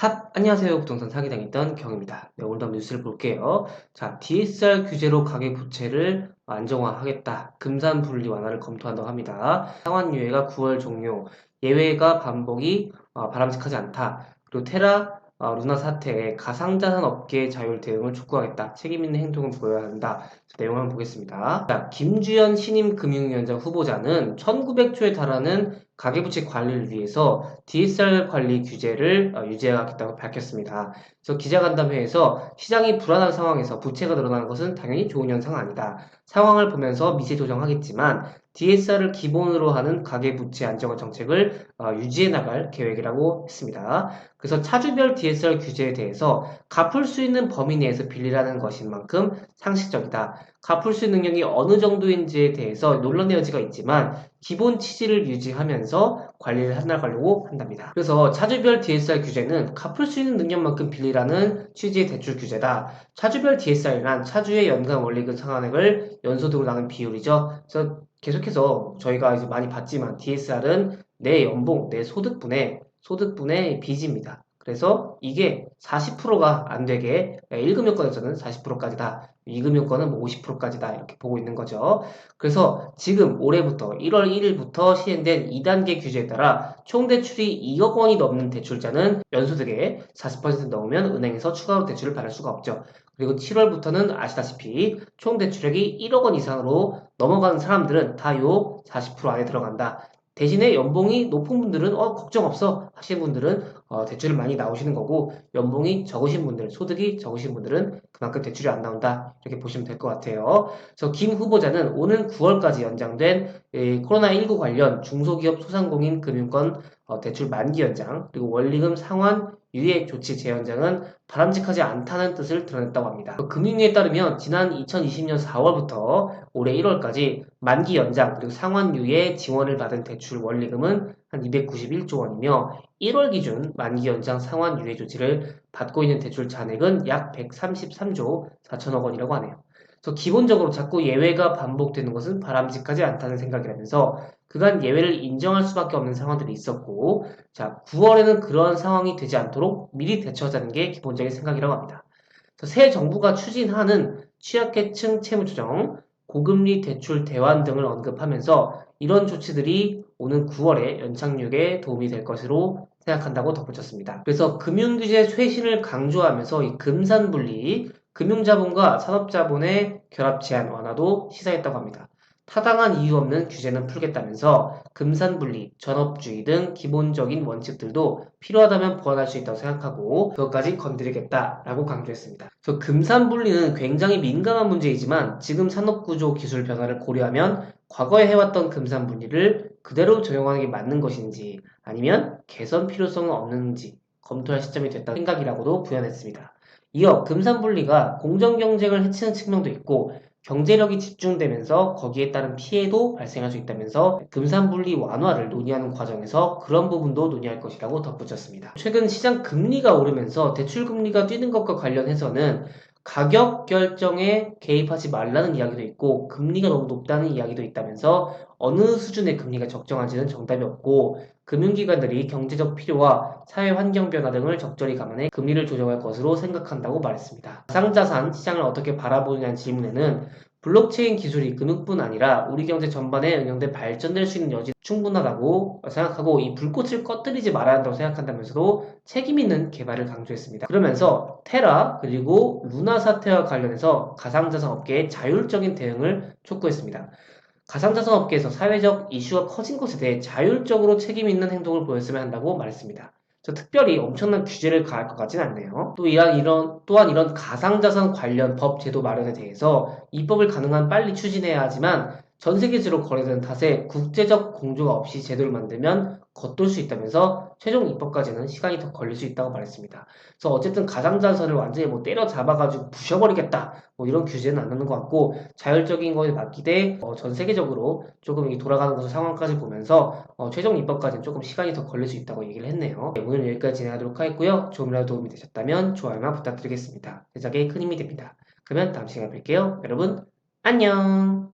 핫! 안녕하세요. 부동산 사기당했던 경입니다. 네, 오늘도 한번 뉴스를 볼게요. 자, DSR 규제로 가계 부채를 안정화하겠다. 금산 분리 완화를 검토한다고 합니다. 상환 유예가 9월 종료, 예외가 반복이 어, 바람직하지 않다. 그리고 테라 어, 루나 사태에 가상자산 업계 자율 대응을 촉구하겠다. 책임 있는 행동을 보여야 한다. 자, 내용을 한번 보겠습니다. 자, 김주현 신임 금융위원장 후보자는 1900조에 달하는 가계부채 관리를 위해서 DSR 관리 규제를 어, 유지하겠다고 밝혔습니다. 그래서 기자간담회에서 시장이 불안한 상황에서 부채가 늘어나는 것은 당연히 좋은 현상은 아니다. 상황을 보면서 미세 조정하겠지만 DSR을 기본으로 하는 가계부채 안정화 정책을 어, 유지해 나갈 계획이라고 했습니다. 그래서 차주별 DSR 규제에 대해서 갚을 수 있는 범위 내에서 빌리라는 것인 만큼 상식적이다. 갚을 수 있는 능력이 어느 정도인지에 대해서 논란의 여지가 있지만 기본 취지를 유지하면서 관리를 해나가려고 한답니다. 그래서 차주별 DSR 규제는 갚을 수 있는 능력만큼 빌리라는 취지의 대출 규제다. 차주별 DSR이란 차주의 연간 원리금 상환액을 연소득으로 나눈 비율이죠. 그래서 계속해서 저희가 이제 많이 봤지만 DSR은 내 연봉, 내 소득분의 소득분의 빚입니다. 그래서 이게 40%가 안 되게 1금 요건에서는 40%까지다. 2금 요건은 뭐 50%까지다. 이렇게 보고 있는 거죠. 그래서 지금 올해부터 1월 1일부터 시행된 2단계 규제에 따라 총 대출이 2억 원이 넘는 대출자는 연소득의 40% 넘으면 은행에서 추가로 대출을 받을 수가 없죠. 그리고 7월부터는 아시다시피 총 대출액이 1억 원 이상으로 넘어가는 사람들은 다 요 40% 안에 들어간다. 대신에 연봉이 높은 분들은 어 걱정 없어 하시는 분들은 어, 대출을 많이 나오시는 거고 연봉이 적으신 분들 소득이 적으신 분들은 그만큼 대출이 안 나온다 이렇게 보시면 될 것 같아요. 그래서 김 후보자는 오는 9월까지 연장된 에, 코로나19 관련 중소기업 소상공인 금융권 어, 대출 만기 연장 그리고 원리금 상환 유예 조치 재연장은 바람직하지 않다는 뜻을 드러냈다고 합니다. 금융위에 따르면 지난 2020년 4월부터 올해 1월까지 만기 연장 그리고 상환 유예 지원을 받은 대출 원리금은 한 291조 원이며 1월 기준 만기 연장 상환 유예 조치를 받고 있는 대출 잔액은 약 133조 4천억 원이라고 하네요. 그래서 기본적으로 자꾸 예외가 반복되는 것은 바람직하지 않다는 생각이라면서 그간 예외를 인정할 수밖에 없는 상황들이 있었고 자 9월에는 그런 상황이 되지 않도록 미리 대처하자는 게 기본적인 생각이라고 합니다. 새 정부가 추진하는 취약계층 채무조정, 고금리 대출 대환 등을 언급하면서 이런 조치들이 오는 9월에 연착륙에 도움이 될 것으로 생각한다고 덧붙였습니다. 그래서 금융규제 쇄신을 강조하면서 이 금산분리, 금융자본과 산업자본의 결합 제한 완화도 시사했다고 합니다. 타당한 이유 없는 규제는 풀겠다면서 금산분리, 전업주의 등 기본적인 원칙들도 필요하다면 보완할 수 있다고 생각하고 그것까지 건드리겠다라고 강조했습니다. 그래서 금산분리는 굉장히 민감한 문제이지만 지금 산업구조 기술 변화를 고려하면 과거에 해왔던 금산분리를 그대로 적용하는 게 맞는 것인지 아니면 개선 필요성은 없는지 검토할 시점이 됐다 생각이라고도 부연했습니다. 이어 금산분리가 공정 경쟁을 해치는 측면도 있고 경제력이 집중되면서 거기에 따른 피해도 발생할 수 있다면서 금산분리 완화를 논의하는 과정에서 그런 부분도 논의할 것이라고 덧붙였습니다. 최근 시장 금리가 오르면서 대출 금리가 뛰는 것과 관련해서는 가격 결정에 개입하지 말라는 이야기도 있고 금리가 너무 높다는 이야기도 있다면서 어느 수준의 금리가 적정한지는 정답이 없고 금융기관들이 경제적 필요와 사회 환경 변화 등을 적절히 감안해 금리를 조정할 것으로 생각한다고 말했습니다. 가상자산 시장을 어떻게 바라보느냐는 질문에는 블록체인 기술이 금융뿐 아니라 우리 경제 전반에 응용돼 발전될 수 있는 여지 충분하다고 생각하고 이 불꽃을 꺼뜨리지 말아야 한다고 생각한다면서도 책임 있는 개발을 강조했습니다. 그러면서 테라 그리고 루나 사태와 관련해서 가상자산 업계의 자율적인 대응을 촉구했습니다. 가상자산 업계에서 사회적 이슈가 커진 것에 대해 자율적으로 책임 있는 행동을 보였으면 한다고 말했습니다. 저 특별히 엄청난 규제를 가할 것 같지는 않네요. 또 이런 이런 또한 이런 가상자산 관련 법 제도 마련에 대해서 입법을 가능한 빨리 추진해야 하지만 전 세계적으로 거래되는 탓에 국제적 공조가 없이 제도를 만들면 겉돌 수 있다면서 최종 입법까지는 시간이 더 걸릴 수 있다고 말했습니다. 그래서 어쨌든 가상자산을 완전히 뭐 때려 잡아가지고 부셔버리겠다 뭐 이런 규제는 안 나는 것 같고 자율적인 거에 맡기되 어, 전 세계적으로 조금 이 돌아가는 것을 상황까지 보면서 어, 최종 입법까지는 조금 시간이 더 걸릴 수 있다고 얘기를 했네요. 네, 오늘 여기까지 진행하도록 하겠고요. 조금이라도 도움이 되셨다면 좋아요만 부탁드리겠습니다. 제작에 큰 힘이 됩니다. 그러면 다음 시간에 뵐게요. 여러분 안녕.